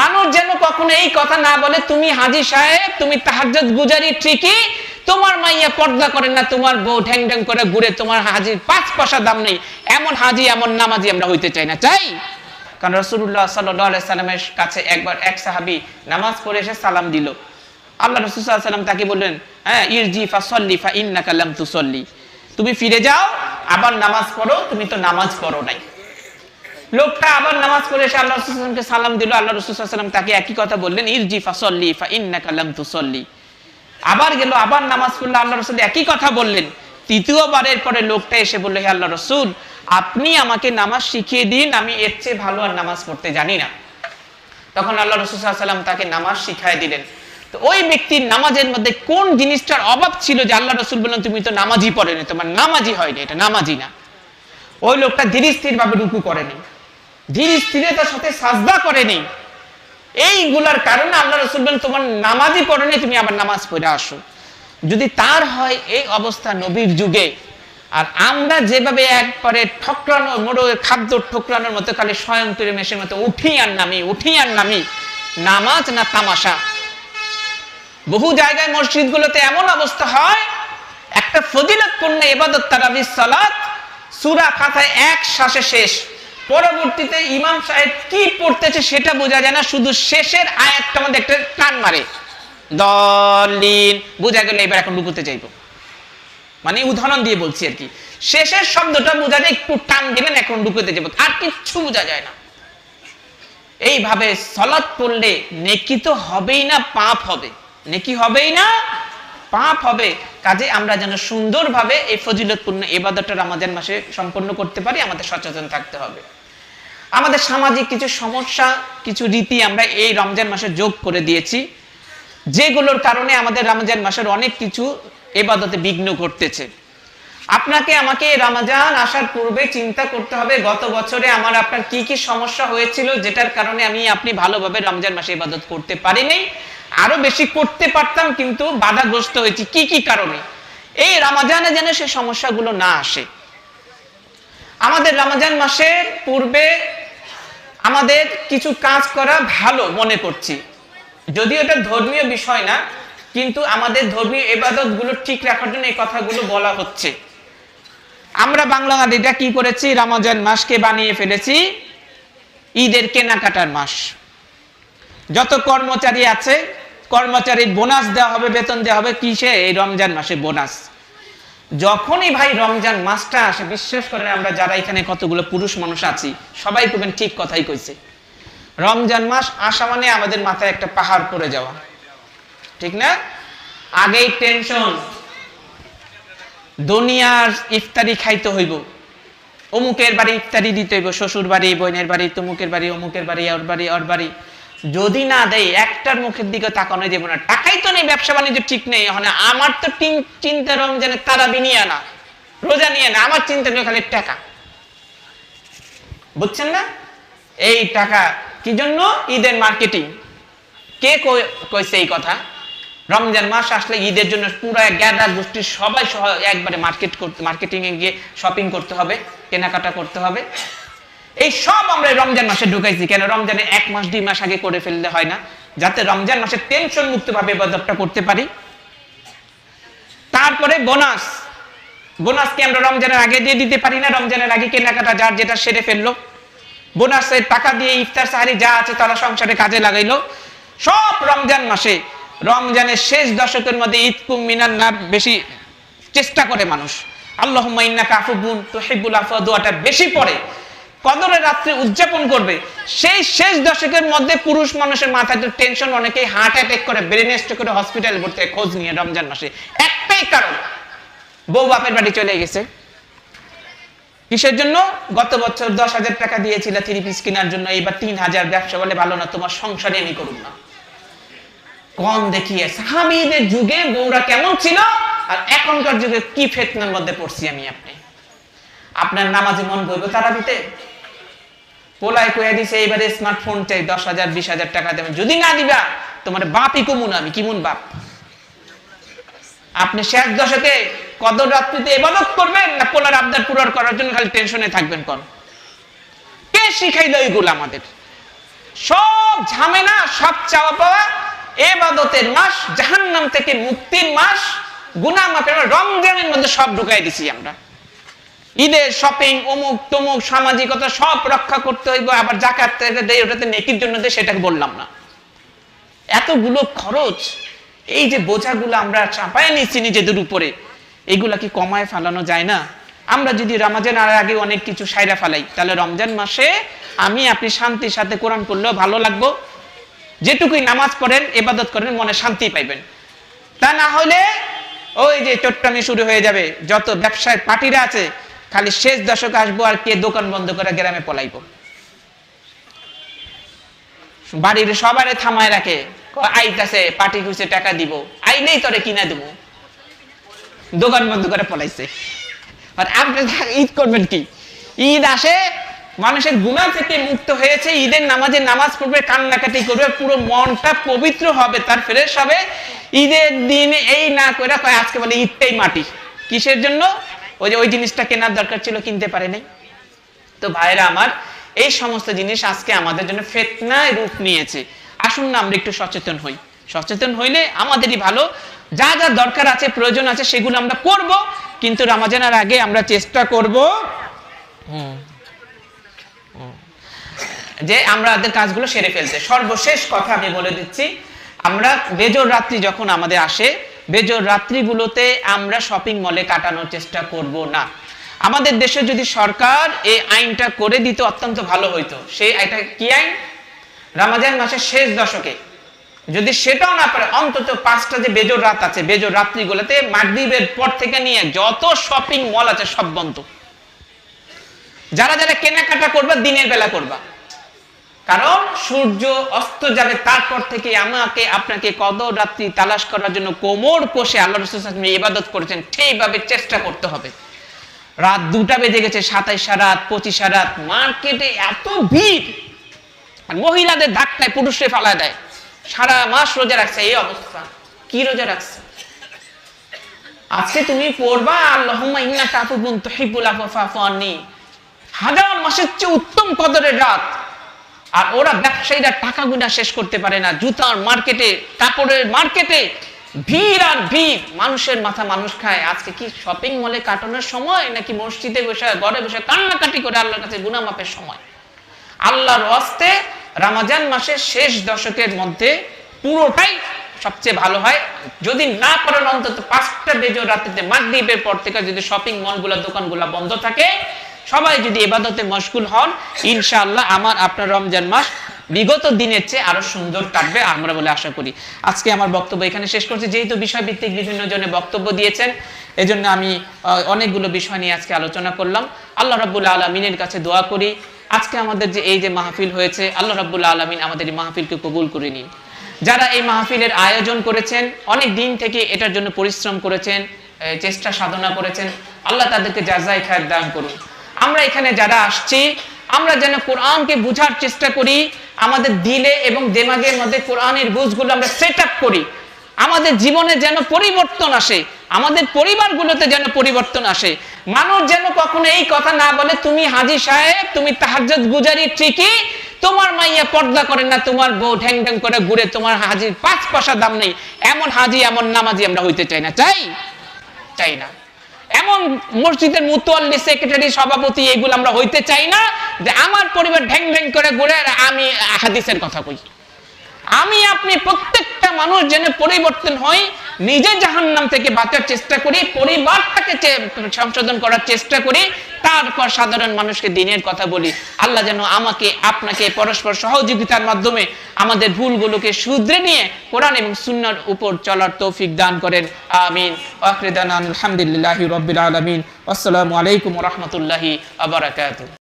মানুষ যেন কখনো এই কথা না বলে, তুমি হাজি সাহেব, তুমি তাহাজ্জুদ গুজারি ঠিকই, তোমার মাইয়া পর্দা করে না, তোমার বউ ঢ্যাং ঢ্যাং করে ঘুরে তোমার হাজির পাঁচ পয়সা দাম নেই, এমন হাজি, এমন নামাজি আমরা হইতে চাই না। চাই। কারণ রসুল্লাহ সাল্লামের কাছে একবার এক সাহাবি নামাজ পড়ে এসে সালাম দিল। আল্লাহ রসুল তাকে বললেন হ্যাঁ ইরজি ফা সল্লি ফা ইন্না কালাম তু সল্লি তুমি ফিরে যাও, আবার নামাজ পড়ো, তুমি তো নামাজ পড়ো নাই। লোকটা আবার নামাজ পড়ে এসে আল্লাহ রসুলকে সালাম দিল, আল্লাহ রসুলাম তাকে একই কথা বললেন, ইরজি ফাসল্লি ফা ইন্না কালাম তুসল্লি। আবার গেল, আবার নামাজ পড়ল, আল্লাহ রসুল একই কথা বললেন। তৃতীয়বারের পরে লোকটা এসে বলল, হে আল্লাহ রসুল, আপনি আমাকে নামাজ শিখিয়ে দিন, আমি এর চেয়ে ভালো আর নামাজ পড়তে জানি না। তখন আল্লাহ রসুল তাকে নামাজ শিখাই দিলেন। তো ওই ব্যক্তির নামাজের মধ্যে কোন জিনিসটার অভাব ছিল যে আল্লাহ রসুল বললেন, তুমি তো নামাজই পড়েনি, তোমার নামাজই হয়নি, এটা নামাজই না। ওই লোকটা ধীর স্থির ভাবে রুকু করেনি। ধীর স্থিরতার সাথে সাজদা করেনি। এইগুলার কারণে আল্লাহ রসুল বলেন, তোমার নামাজই পড়েনি তুমি আবার নামাজ পড়ে আসো। যদি তার হয় এই অবস্থা নবীর যুগে, আর আমরা যেভাবে একবারে ঠকরানো, মোড়ো খাদ্য ঠকরানোর মতো, খালি স্বয়ং তৈরি মেশের মতো, উঠি আর নামি, উঠি আর নামি, নামাজ না তামাশা? বহু জায়গায় মসজিদগুলোতে এমন অবস্থা হয়, একটা ফজিলতপূর্ণ এবাদত তারাবির সালাত, সুরা খাতায় এক শ্বাসে শেষ। পরবর্তীতে ইমাম সাহেব কি পড়তেছে সেটা বোঝা যায় না, শুধু শেষের আয়াতটা আমাদের একটা টান মারে। দলিন বোঝা গেল এবার এখন রুকুতে যাইব। মানে উদাহরণ দিয়ে বলছি আর কি। শেষের শব্দটা বোঝা যায়, একটু টান দিলেন এখন রুকুতে যাব আর কিচ্ছু বোঝা যায় না। এইভাবে সলাৎ পড়লে নেকি তো হবেই না, পাপ হবে। নেকি হবেই না পাপ হবে, কাজে আমরা যেন সুন্দরভাবে এই ফজিলতপূর্ণ এবাদতটা রমাজান মাসে সম্পন্ন করতে পারি, আমাদের সচেতন থাকতে হবে। আমাদের সামাজিক কিছু সমস্যা, কিছু রীতি আমরা এই রমজান মাসে যোগ করে দিয়েছি, যেগুলোর কারণে আমাদের রমজান মাসের অনেক কিছু এবাদতে বিঘ্ন ঘটতেছে। আপনাকে আমাকে রমজান আসার পূর্বে চিন্তা করতে হবে, গত বছরে আমার আপনার কি কি সমস্যা হয়েছিল, যেটার কারণে আমি আপনি ভালোভাবে রমজান মাসে ইবাদত করতে পারিনি। আরও বেশি করতে পারতাম, কিন্তু বাধাগ্রস্ত হয়েছি। কি কি কারণে? এই রমাজানে যেন সে সমস্যাগুলো না আসে। আমাদের রমজান মাসের পূর্বে আমাদের কিছু কাজ করা ভালো মনে করছি। যদিও এটা ধর্মীয় বিষয় না, কিন্তু আমাদের ধর্মীয় এবাদতগুলো ঠিক রাখার জন্য এই কথাগুলো বলা হচ্ছে। আমরা বাংলাদেশিরা কি করেছি? রমজান মাসকে বানিয়ে ফেলেছি, ঈদের কেনাকাটার মাস। যত কর্মচারী আছে কর্মচারীর বোনাস দেওয়া হবে, বেতন দেওয়া হবে, কিসে? এই রমজান মাসে বোনাস। যখনই ভাই রমজান মাসটা আসে, বিশ্বাস করেন আমরা যারা এখানে কতগুলো পুরুষ মানুষ আছি, সবাই করবেন ঠিক কথাই কইছে। রমজান মাস আসা মানে আমাদের মাথায় একটা পাহাড় পড়ে যাওয়া। ঠিক না? আগেই টেনশন দুনিয়ার ইফতারি খাইতে হইব। অমুকের বাড়ি ইফতারি দিতে হইব শ্বশুর বাড়ি বোনের বাড়ি, তমুকের বাড়ি, অমুকের বাড়ি, ওর বাড়ি ওর বাড়ি। যদি না দেয় একটার মুখের দিকে তাকানো যাবে না। টাকাই তো নেই, ব্যবসা বাণিজ্য ঠিক নেই। মানে আমার তো চিন্তা রমজানে তারা বিনিয়ে না রোজা নিয়ে না আমার চিন্তা হলো খালি টাকা। বুঝছেন না? এই টাকা কি জন্য? ঈদের মার্কেটিং কে কইছে এই কথা? রমজান মাস আসলে ঈদের জন্য পুরো গ্যাদার গোষ্ঠীর সবাই একবারে মার্কেট করতে মার্কেটিং এ গিয়ে শপিং করতে হবে, কেনাকাটা করতে হবে। এই সব আমরা রমজান মাসে ঢুকাইছি। কেন? রমজানে এক মাস, দুই মাস আগে করে ফেললে হয় না। যাতে রমজান মাসে টেনশন মুক্ত ভাবে ইবাদতটা করতে পারি। তারপরে বোনাস বোনাস কি আমরা রমজানের আগে দিয়ে দিতে পারি না? রমজানের আগে কেনাকাটা যার যেটা সেরে ফেলল। বোনাসের টাকা দিয়ে ইফতার সাহারি যা আছে তারা সংসারে কাজে লাগাইলো। সব রমজান মাসে, রমজানের শেষ দশকের মধ্যে ঈদ কুম মিনার না বেশি চেষ্টা করে মানুষ। আল্লাহ ইন্না কাফুবুন তোহিবুল আফা দোয়াটা বেশি পড়ে। কদরের রাত্রে উদযাপন করবে। সেই শেষ দশকের মধ্যে পুরুষ মানুষের মাথায় টেনশন অনেকেই হার্ট অ্যাটাক করে ব্রেন স্ট্রোক করে হসপিটালে ভর্তি খোঁজ নিয়ে রমজান মাসে। একটাই কারণ, বউ বাপের বাড়ি চলে গেছে। কিসের জন্য? গত বছর দশ হাজার টাকা দিয়েছিল থ্রি পিস কেনার জন্য এবার তিন হাজার, ব্যবসা বলে ভালো না, তোমার সংসারে আমি করুন না। কম দেখিয়ে, সাহাবিদের যুগে বউরা কেমন ছিল? আর এখনকার যুগে কি ফেতনার মধ্যে পড়ছি আমি আপনি? আপনার নামাজে মন বইব তারা দিতে পোলায় কয়ে দিছে এইবারে স্মার্টফোন চাই দশ হাজার বিশ হাজার টাকা দেবেন যদি না দিবা তোমার বাপই কমুন আমি কিমুন বাপ? আপনি শেষ দশকে কদর রাত্রিতে এবাদত করবেন না পোলার আবদার পূরণ করার জন্য খালি টেনশনে থাকবেন কোন? কে আমাদের? সব ঝামেলা সব চাওয়া পাওয়া এবাদতের মাস জাহান্নাম থেকে মুক্তির মাস গুনাহ মাফের মাস, রমজানের মধ্যে সব ঢুকাই দিছি আমরা। ঈদের শপিং অমুক তমুক সামাজিকতা সব রক্ষা করতে হইব, আবার জাকাত দেয়, ওটাতে নেকির জন্য দেয়, সেটাকে বললাম না। এতগুলো খরচ, এই যে বোঝাগুলো আমরা চাপায় নিচ্ছি নিজেদের উপরে, এগুলা কি কমায় ফেলানো যায় না? আমরা যদি রমজান আর আগে অনেক কিছু সাইরা ফেলাই, তাহলে রমজান মাসে আমি আপনি শান্তির সাথে কোরআন করলেও ভালো লাগবো। যেটুকুই নামাজ পড়েন এবাদত করেন, মনে শান্তি পাইবেন। তা না হলে ওই যে চট্টামি শুরু হয়ে যাবে, যত ব্যবসায় পার্টিরা আছে খালি শেষ দশক আসব আর কে দোকান বন্ধ করে গ্রামে পলাইবো। বাড়ির সবারে থামায় রাখে আইতাছে, পার্টি খুঁজে টাকা দিব, আইলেই তোরে কিনা দেবো। দোকান বন্ধ করে পলাইছে। আর আপনি ঈদ করবেন কি? ঈদ আসে, মানুষের গুণা থেকে মুক্ত হয়েছে, ঈদের নামাজে নামাজ পড়বে, কান্নাকাটি করবে, পুরো মনটা পবিত্র হবে, তার ফ্রেশ হবে। ঈদের দিন এই না করে আজকে বলে ঈদটাই মাটি। কিসের জন্য? ওই যে ওই জিনিসটা কেনার দরকার ছিল, কিনতে পারে নাই। তো ভাইরা আমার, এই সমস্ত জিনিস আজকে আমাদের জন্য ফেতনায় রূপ নিয়েছে। আসুন না আমরা একটু সচেতন হই। সচেতন হইলে আমাদেরই ভালো। যা যা দরকার আছে, প্রয়োজন আছে, সেগুলো আমরা করব। কিন্তু রামাজানের আগে আমরা চেষ্টা করব যে আমরা আমাদের কাজগুলো সেরে ফেলতে। সর্বশেষ কথা আমি বলে দিচ্ছি, আমরা বেজর রাত্রি যখন আমাদের আসে বেজোর রাত্রিগুলোতে আমরা শপিং মলে কাটানোর চেষ্টা করব না। আমাদের দেশে যদি সরকার এই আইনটা করে দিত, অত্যন্ত ভালো হইতো। সেই আইনটা কি আইন? রামাজান মাসের শেষ দশকে। যদি সেটাও না পারে, অন্তত পাঁচটা যে বেজোর রাত আছে, বেজোর রাত্রিগুলোতে মাগরিবের পর থেকে নিয়ে যত শপিং মল আছে সব বন্ধ। যারা যারা কেনাকাটা করবা, দিনের বেলা করবা। কারণ সূর্য অস্ত যাবে তারপর থেকে আমাকে, আপনাকে কদর রাত্রি তালাশ করার জন্য কোমর কষে আল্লাহ ইবাদত করেছেন, সেইভাবে চেষ্টা করতে হবে। রাত দুটা বেজে গেছে, সাতাইশা রাত, পঁচিশা রাত, মার্কেটে এত ভিড়। মহিলাদের ধাক্কায় পুরুষে ফালা দেয়। সারা মাস রোজা রাখছে, এই অবস্থা। কি রোজা রাখছে? আজকে তুমি পড়বা, আল্লাহুম্মা ইন্নাকা আফুবুন তুহিব্বুল আফওয়া ফাফু আন্নি। হাজার মাসের চেয়ে উত্তম কদরের রাত। আর ওরা ব্যবসায়ীরা টাকা গুনা শেষ করতে পারে না। জুতার মার্কেটে, কাপড়ের মার্কেটে ভিড় আর ভিড়। মানুষের মাথা মানুষ খায়। আজকে কি শপিং মলে কাটানোর সময় নাকি মসজিদে বসে, ঘরে বসে কান্নাকাটি করে আল্লাহর কাছে গুনা মাপের সময়? আল্লাহর হস্তে রামাজান মাসের শেষ দশকের মধ্যে পুরোটাই সবচেয়ে ভালো হয়। যদি না পারেন অন্তত পাঁচটা বেজোর রাত্রিতে মাগরিবের পর থেকে যদি শপিং মলগুলো দোকানগুলো বন্ধ থাকে সবাই যদি এবাদতে মশগুল হন, ইনশাআল্লাহ আমার, আপনার রমজান মাস বিগত দিনের চেয়ে আরও সুন্দর কাটবে আমরা বলে আশা করি। আজকে আমার বক্তব্য এখানে শেষ করছি। যেহেতু বিষয়ভিত্তিক বিভিন্ন জনে বক্তব্য দিয়েছেন, এজন্য আমি অনেকগুলো বিষয় নিয়ে আজকে আলোচনা করলাম। আল্লাহ রাব্বুল আলমিনের কাছে দোয়া করি। আজকে আমাদের যে এই যে মাহফিল হয়েছে, আল্লাহ রাব্বুল আলমিন আমাদের এই মাহফিলকে কবুল করে নিন। যারা এই মাহফিলের আয়োজন করেছেন, অনেক দিন থেকে এটার জন্য পরিশ্রম করেছেন চেষ্টা সাধনা করেছেন, আল্লাহ তাদেরকে যাজাই খায়ের দান করুন। আমরা এখানে যারা আসছি, আমরা যেন কোরআনকে বুঝার চেষ্টা করি, আমাদের দিলে এবং দেমাগের মধ্যে কোরআনের বুঝগুলো আমরা সেট করি। আমাদের জীবনে যেন পরিবর্তন আসে, আমাদের পরিবারগুলোতে যেন পরিবর্তন আসে। মানুষ যেন কখনো এই কথা না বলে, তুমি হাজি সাহেব, তুমি তাহাজ্জুদ গুজারি, ঠিকই, তোমার মাইয়া পর্দা করে না, তোমার বউ ঢ্যাং ঢ্যাং করে ঘুরে তোমার হাজির পাঁচ পয়সা দাম নেই, এমন হাজি, এমন নামাজি আমরা হইতে চাই না। চাই? চাই না। এমন মসজিদের মুতোয়াল্লি সেক্রেটারি সভাপতি এগুলো আমরা হইতে চাই না যে আমার পরিবার ভ্যাং ভ্যাং করে ঘুরে আমি হাদিসের কথা কই। আমি আপনি প্রত্যেকটা মানুষ যেন পরিবর্তন হই, নিজে জাহান্নাম থেকে বাঁচার চেষ্টা করি, পরিবারটাকে সংশোধন করার চেষ্টা করি তারপর সাধারণ মানুষকে দিনের কথা বলি। আল্লাহ যেন আমাকে, আপনাকে পরস্পর সহযোগিতার মাধ্যমে আমাদের ভুলগুলোকে শুধরে নিয়ে কোরআন এবং সুন্নার উপর চলার তৌফিক দান করেন। আমিন। আখরিদান আলহামদুলিল্লাহ রবিল আলমিন। আসসালামু আলাইকুম রহমতুল্লাহি আবরাকাতুহ